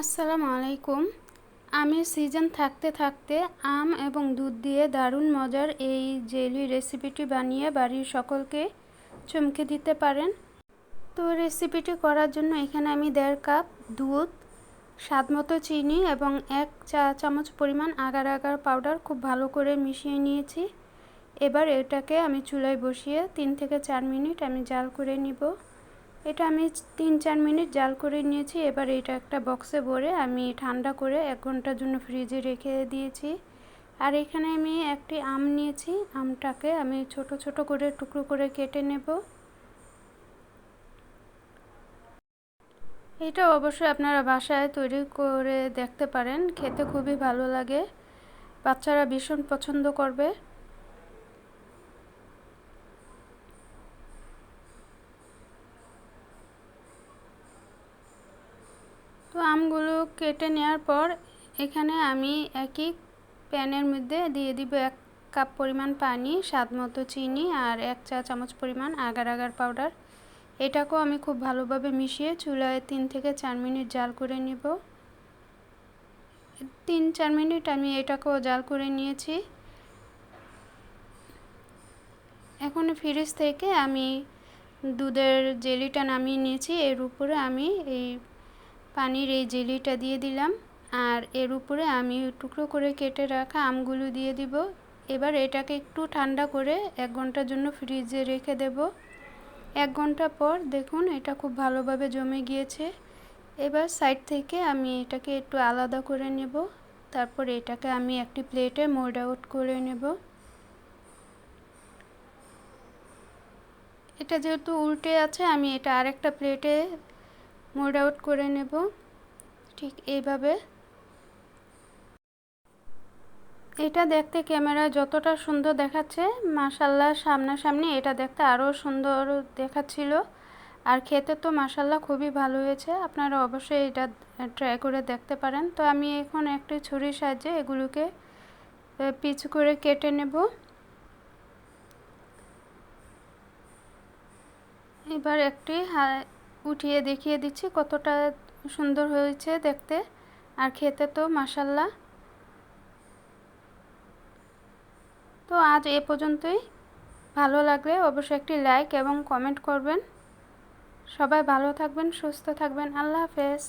আসসালামু আলাইকুম। আমের সিজন থাকতে থাকতে আম এবং দুধ দিয়ে দারুণ মজার এই জেলি রেসিপিটি বানিয়ে বাড়ির সকলকে চমকে দিতে পারেন। তো রেসিপিটি করার জন্য এখানে আমি দেড় কাপ দুধ, স্বাদ মতো চিনি এবং এক চা চামচ পরিমাণ আগার আগার পাউডার খুব ভালো করে মিশিয়ে নিয়েছি। এবার এটাকে আমি চুলায় বসিয়ে তিন থেকে চার মিনিট আমি জাল করে নিব। এটা আমি তিন চার মিনিট জাল করে নিয়েছি। এবার এটা একটা বক্সে ভরে আমি ঠান্ডা করে এক ঘণ্টার জন্য ফ্রিজে রেখে দিয়েছি। আর এখানে আমি একটি আম নিয়েছি। আমটাকে আমি ছোট ছোট করে টুকরো করে কেটে নেব। এটা অবশ্যই আপনারা বাসায় তৈরি করে দেখতে পারেন। খেতে খুবই ভালো লাগে। বাচ্চারা ভীষণ পছন্দ করবে। আমগুলো কেটে নেওয়ার পর এখানে আমি একই প্যানের মধ্যে দিয়ে দিব এক কাপ পরিমাণ পানি, স্বাদ মতো চিনি আর এক চা চামচ পরিমাণ আগার আগার পাউডার। এটাকেও আমি খুব ভালোভাবে মিশিয়ে চুলায় তিন থেকে চার মিনিট জাল করে নিব। তিন চার মিনিট আমি এটাকেও জাল করে নিয়েছি। এখন ফ্রিজ থেকে আমি দুধের জেলিটা নামিয়ে নিয়েছি। এর উপরে আমি এই পানির এই জেলিটা দিয়ে দিলাম আর এর উপরে আমি টুকরো করে কেটে রাখা আমগুলো দিয়ে দিব। এবার এটাকে একটু ঠান্ডা করে এক ঘণ্টার জন্য ফ্রিজে রেখে দেব। এক ঘণ্টা পর দেখুন এটা খুব ভালোভাবে জমে গিয়েছে। এবার সাইড থেকে আমি এটাকে একটু আলাদা করে নেব। তারপর এটাকে আমি একটি প্লেটে মোল্ড আউট করে নেব। এটা যেহেতু উল্টে আছে, আমি এটা আরেকটা প্লেটে মোড আউট করে নেব। ঠিক এইভাবে। এটা দেখতে ক্যামেরা যতটা সুন্দর দেখাচ্ছে মাসাল্লাহ সামনাসামনি এটা দেখতে আরও সুন্দর দেখাচ্ছিল। আর খেতে তো মাসাল্লাহ খুবই ভালো হয়েছে, আপনারা অবশ্যই এটা ট্রাই করে দেখতে পারেন। তো আমি এখন একটি ছুরির সাহায্যে এগুলোকে পিচ করে কেটে নেব। এবার একটি উঠিয়ে দেখিয়ে দিচ্ছি কতটা সুন্দর হয়েছে দেখতে। আর খেতে তো মাসাল্লা তো আজ এ পর্যন্তই। ভালো লাগলে অবশ্যই একটি লাইক এবং কমেন্ট করবেন। সবাই ভালো থাকবেন, সুস্থ থাকবেন। আল্লাহ হাফেজ।